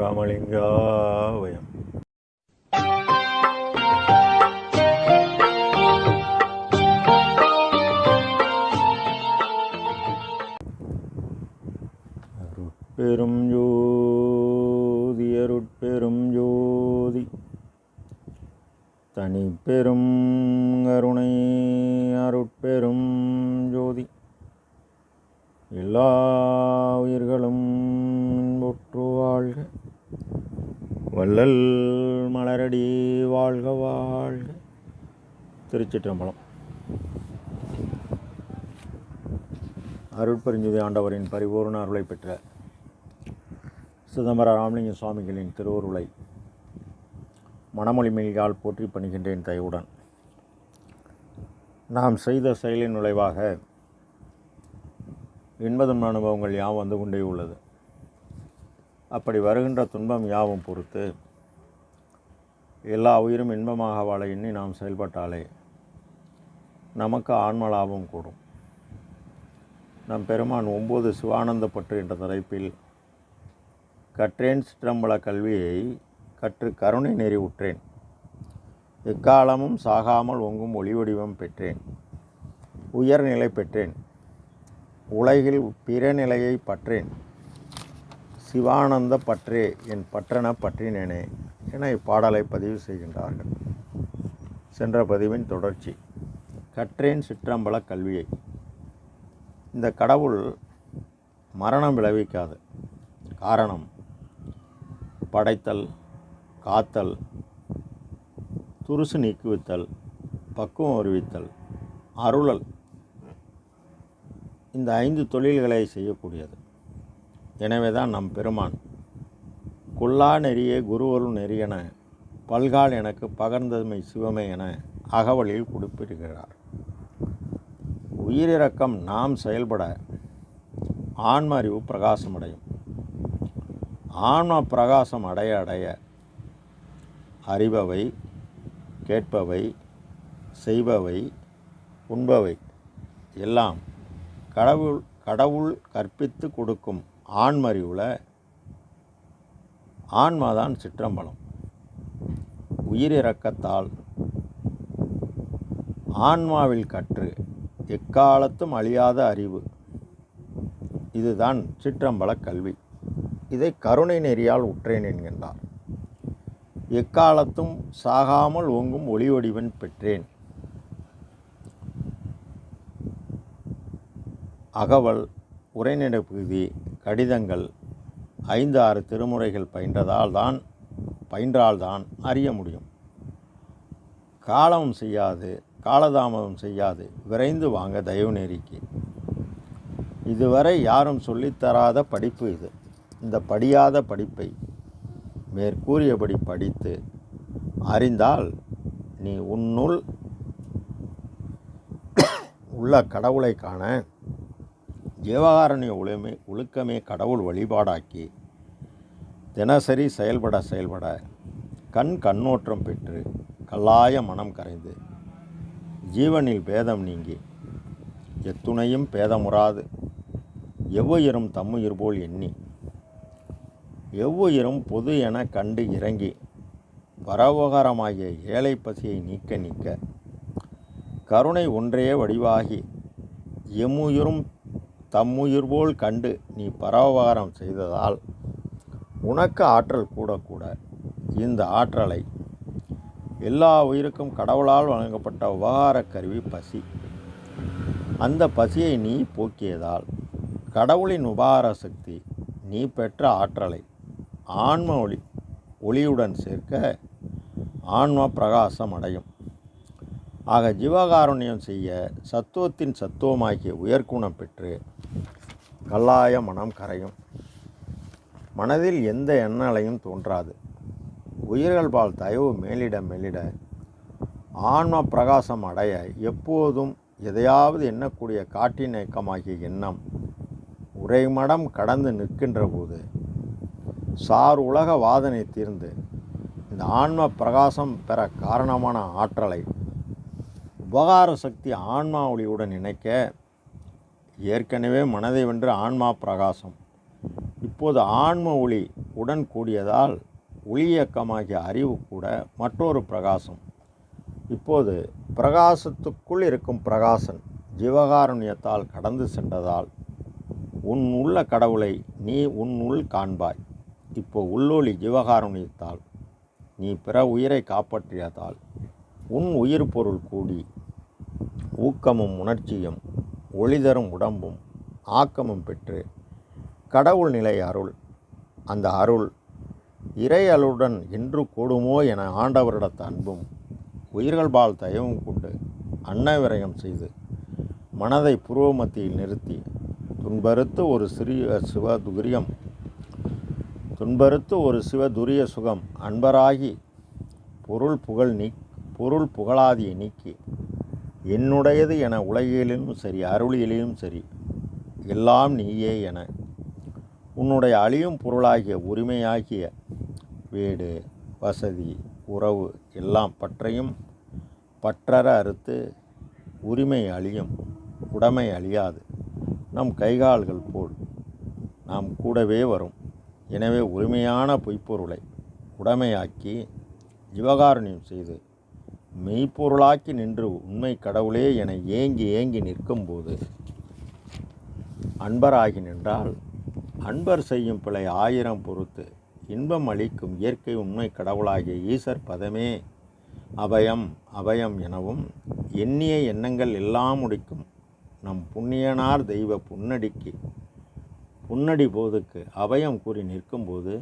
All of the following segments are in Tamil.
ராமலிங்காவயம் அருட்பெரும் ஜோதி அருட்பெரும் ஜோதி தனி பெரும் அருணை அருட்பெரும் ஜோதி எல்லா உயிர்களும் ஒற்று வாழ்க. வள்ளல் மலரடி வாழ்க வாழ்க. திருச்சிற்றம்பலம். அருட்பெருஞ்சுதி ஆண்டவரின் பரிபூர்ண அருளை பெற்ற சிதம்பர ராமலிங்க சுவாமிகளின் திருவுருளை மணமொழி மெய்யால் போற்றி பணிகின்றேன் தயவுடன். நாம் செய்த செயலின் விளைவாக இன்பதம் அனுபவங்கள் யாவும் வந்து கொண்டே உள்ளது. அப்படி வருகின்ற துன்பம் யாவும் பொறுத்து எல்லா உயிரும் இன்பமாக வாழ எண்ணி நாம் செயல்பட்டாலே நமக்கு ஆன்ம லாபம் கூடும். நம் பெருமான் ஒம்பது சிவானந்தப்பட்டு என்ற தலைப்பில் கற்றேன் சிற்றம்பல கல்வியை கற்று கருணை நெறி உற்றேன் எக்காலமும் சாகாமல் ஒங்கும் ஒளி வடிவம் பெற்றேன். உயர்நிலை பெற்றேன். உலகில் பிற நிலையை பற்றேன். சிவானந்த பற்றே என் பற்றன பற்றினேனே என இப்பாடலை பதிவு செய்கின்றார்கள். சென்ற பதிவின் தொடர்ச்சி. கற்றேன் சிற்றம்பல கல்வியை. இந்த கடவுள் மரணம் விளைவிக்காது. காரணம் படைத்தல் காத்தல் துருசு நீக்குவித்தல் பக்குவம் அறிவித்தல் அருளல். இந்த ஐந்து தொழில்களை செய்யக்கூடியது. எனவே தான் நம் பெருமான். குல்லா நெறியே குருவருள் நெறியென பல்கால் எனக்கு பகர்ந்ததுமை சிவமே என அகவலில் குறிப்பிடுகிறார். உயிரிறக்கம் நாம் செயல்பட ஆன்ம அறிவு பிரகாசம் அடையும் ஆன்ம பிரகாசம் அடைய அடைய அறிபவை கேட்பவை செய்பவை உண்பவை எல்லாம் கடவுள் கடவுள் கற்பித்து கொடுக்கும் ஆன்மறிவில் ஆன்மாதான் சிற்றம்பலம். உயிரிறக்கத்தால் ஆன்மாவில் கற்று எக்காலத்தும் அழியாத அறிவு. இதுதான் சிற்றம்பல கல்வி. இதை கருணை நெறியால் உற்றேன் என்கின்றார். எக்காலத்தும் சாகாமல் ஓங்கும் ஒளி வடிவன் பெற்றேன். அகவல் உரைநடை பகுதி கடிதங்கள் ஐந்து ஆறு திருமுறைகள் பயின்றதால் தான் பயின்றால்தான் அறிய முடியும். காலம் செய்யாது காலதாமதம் செய்யாது விரைந்து வாங்க தயவு நெறிக்கு இதுவரை யாரும் சொல்லித்தராத படிப்பு இது. இந்த படியாத படிப்பை மேற்கூறியபடி படித்து அறிந்தால் நீ உன்னுள் உள்ள கடவுளை காண ஜீவகாரண்ய ஒழுமை ஒழுக்கமே கடவுள் வழிபாடாக்கி தினசரி செயல்பட செயல்பட கண் கண்ணோற்றம் பெற்று கல்லாய மனம் கரைந்து ஜீவனில் பேதம் நீங்கி எத்துணையும் பேதமுறாது. எவ்வுயிரும் தம்முயிர் போல் எண்ணி எவ்வுயிரும் பொது என கண்டு இறங்கி பரவகரமாகிய ஏழை பசியை நீக்க நீக்க கருணை ஒன்றே வடிவாகி எம்முயிரும் தம்முயிர் போல் கண்டு நீ பரவகாரம் செய்ததால் உனக்கு ஆற்றல் கூட கூட இந்த ஆற்றலை எல்லா உயிருக்கும் கடவுளால் வழங்கப்பட்ட உபகார கருவி பசி. அந்த பசியை நீ போக்கியதால் கடவுளின் உபகார சக்தி நீ பெற்ற ஆற்றலை ஆன்ம ஒளி ஒளியுடன் சேர்க்க ஆன்ம பிரகாசம் அடையும். ஆக ஜீவகாருண்யம் செய்ய சத்துவத்தின் சத்துவமாகிய உயர்குணம் பெற்று கல்லாய மனம் கரையும். மனதில் எந்த எண்ணலையும் தோன்றாது. உயிர்கள் பால் தயவு மேலிட மேலிட ஆன்ம பிரகாசம் அடைய எப்போதும் எதையாவது எண்ணக்கூடிய காட்டின் இயக்கமாகிய எண்ணம் உரைமடம் கடந்து நிற்கின்ற போது சார் உலக வாதனை தீர்ந்து இந்த ஆன்ம பிரகாசம் பெற காரணமான ஆற்றலை உபகார சக்தி ஆன்மா ஒளியுடன் இணைக்க ஏற்கனவே மனதை வென்று ஆன்மா பிரகாசம். இப்போது ஆன்ம ஒளி உடன் கூடியதால் ஒளியக்கமாகிய அறிவு கூட மற்றொரு பிரகாசம். இப்போது பிரகாசத்துக்குள் இருக்கும் பிரகாசன் ஜீவகாருண்யத்தால் கடந்து சென்றதால் உன் உள்ள கடவுளை நீ உன் உள் காண்பாய். இப்போ உள்ளொளி ஜீவகாருண்யத்தால் நீ பிற உயிரை காப்பாற்றியதால் உன் உயிர் பொருள் கூடி ஊக்கமும் உணர்ச்சியும் ஒளிதரும் உடம்பும் ஆக்கமும் பெற்று கடவுள் நிலை அருள். அந்த அருள் இறை அருளுடன் இன்று கூடுமோ என ஆண்டவரிடத்த அன்பும் உயிர்கள் பால் தயவும் கொண்டு அன்னவிரயம் செய்து மனதை புருவ மத்தியில் நிறுத்தி துன்பறுத்து ஒரு சிறிய சிவதுரியம் துன்பறுத்து ஒரு சிவதுரிய சுகம் அன்பராகி பொருள் புகழ் நீ பொருள் புகழாதியை நீக்கி என்னுடையது என உலகிலும் சரி அருளியிலும் சரி எல்லாம் நீயே என. உன்னுடைய அழியும் பொருளாகிய உரிமையாகிய வீடு வசதி உறவு எல்லாம் பற்றையும் பற்றற அறுத்து உரிமை அழியும் உடைமை அழியாது. நம் கைகால்கள் போல் நாம் கூடவே வரும். எனவே உரிமையான பொய்ப்பொருளை உடைமையாக்கி ஜிவகாரணியம் செய்து மெய்ப்பொருளாக்கி நின்று உண்மை கடவுளே என ஏங்கி ஏங்கி நிற்கும்போது அன்பராகி நின்றால் அன்பர் செய்யும் பிழை ஆயிரம் பொறுத்து இன்பம் அளிக்கும் இயற்கை உண்மை கடவுளாகிய ஈசர் பதமே அபயம் அபயம் எனவும் எண்ணிய எண்ணங்கள் எல்லாம் முடிக்கும் நம் புண்ணியனார் தெய்வ புன்னடிக்கு புன்னடி போதுக்கு அபயம் கூறி நிற்கும்போது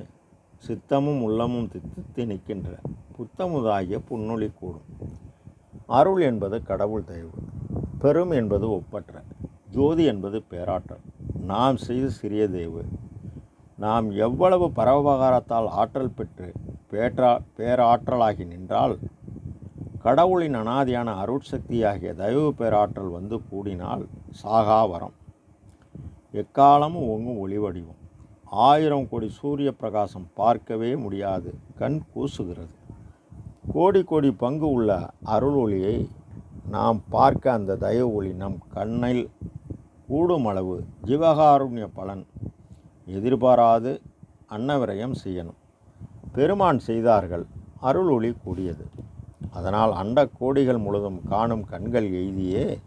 சித்தமும் உள்ளமும் தித்தித்து நிற்கின்ற புத்தமுதாகிய புன்னொழி கூடும். அருள் என்பது கடவுள் தயவு. பெரும் என்பது ஒப்பற்ற. ஜோதி என்பது பேராற்றல். நாம் செய்து சிறிய தேவு. நாம் எவ்வளவு பரவகாரத்தால் ஆற்றல் பெற்று பேற்றா பேராற்றலாகி நின்றால் கடவுளின் அனாதியான அருட்சக்தியாகிய தயவு பேராற்றல் வந்து கூடினால் சாகா வரம். எக்காலமும் ஒங்கும் ஒளிவடிவம் ஆயிரம் கோடி சூரிய பிரகாசம் பார்க்கவே முடியாது. கண் கூசுகிறது. கோடி கோடி பங்கு உள்ள அருள் ஒளியை நாம் பார்க்க அந்த தயவு ஒளி நம் கண்ணில் கூடும் அளவு ஜீவகாருண்ய பலன் எதிர்பாராது அன்னவிரயம் செய்யணும். பெருமான் செய்தார்கள் அருள் ஒளி கூடியது. அதனால் அண்ட கோடிகள் முழுதும் காணும் கண்கள் எய்தியே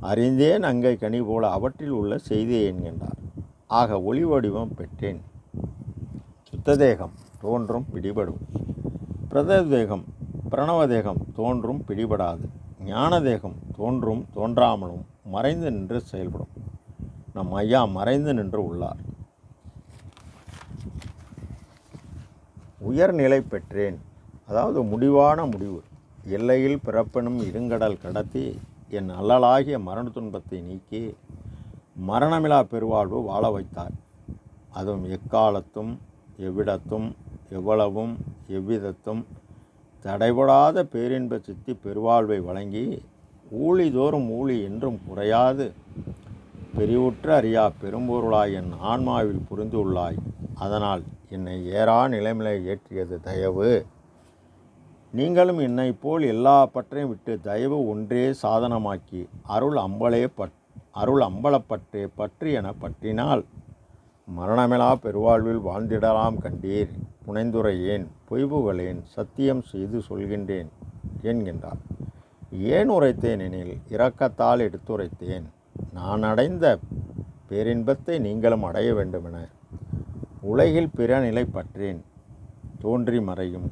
அறிந்தேன் அங்கை கனி போல அவற்றில் உள்ள செய்தியை என்கின்றார் ஆக ஒளி வடிவம் பெற்றேன். சுத்ததேகம் தோன்றும் பிடிபடும். பிரததேகம் பிரணவதேகம் தோன்றும் பிடிபடாது. ஞானதேகம் தோன்றும் தோன்றாமலும் மறைந்து நின்று செயல்படும். நம் ஐயா மறைந்து நின்று உள்ளார். உயர்நிலை பெற்றேன். அதாவது முடிவான முடிவு. எல்லையில் பிறப்பெனும் இருங்கடல் கடத்தி என் அல்லலாகிய மரண துன்பத்தை நீக்கி மரணமிலா பெருவாழ்வு வாழ வைத்தார். அதுவும் எக்காலத்தும் எவ்விடத்தும் எவ்வளவும் எவ்விதத்தும் தடைபடாத பேரின்ப சித்தி பெருவாழ்வை வழங்கி ஊழிதோறும் ஊழி என்றும் குறையாது. பெரிவுற்ற அறியா பெரும்பொருளாய் என் ஆன்மாவில் புரிந்துள்ளாய். அதனால் என்னை ஏறா நிலைமையை ஏற்றியது தயவு. நீங்களும் என்னை போல் எல்லா பற்றையும் விட்டு தயவு ஒன்றே சாதனமாக்கி அருள் அம்பலே பற்று. அருள் அம்பலப்பற்றே பற்றி என பற்றினால் மரணமிலா பெருவாழ்வில் வாழ்ந்திடலாம் கண்டீர் புனைந்துரையேன் பொய்புகளேன் சத்தியம் செய்து சொல்கின்றேன் என்கின்றார் ஏன் உரைத்தேன் எனில் இரக்கத்தால் எடுத்துரைத்தேன். நான் அடைந்த பேரின்பத்தை நீங்களும் அடைய வேண்டுமென உலகில் பிற நிலை பற்றேன். தோன்றி மறையும்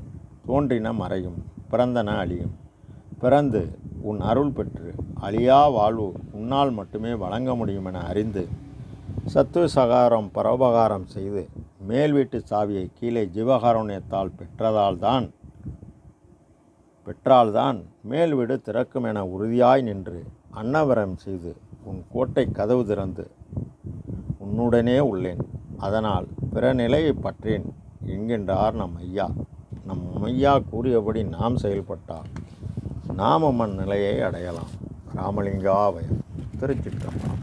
தோன்றின மறையும் பிறந்தன அழியும். பிறந்து உன் அருள் பெற்று அழியா வாழ்வு உன்னால் மட்டுமே வழங்க முடியும் என அறிந்து சத்துவ சகாரம் பரோபகாரம் செய்து மேல் வீட்டு சாவியை கீழே ஜீவகாருண்யத்தால் பெற்றதால்தான் பெற்றால்தான் மேல் வீடு திறக்கும் என உறுதியாய் நின்று அன்னவரம் செய்து உன் கோட்டை கதவு திறந்து உன்னுடனே உள்ளேன். அதனால் பிற நிலையை பற்றேன் என்கின்றார் நம் ஐயா. நம் ஐயா கூறியபடி நாம் செயல்பட்டால் நாம் அம்மன் நிலையை அடையலாம். ராமலிங்காவயம். திருச்சிற்றம்பலம்.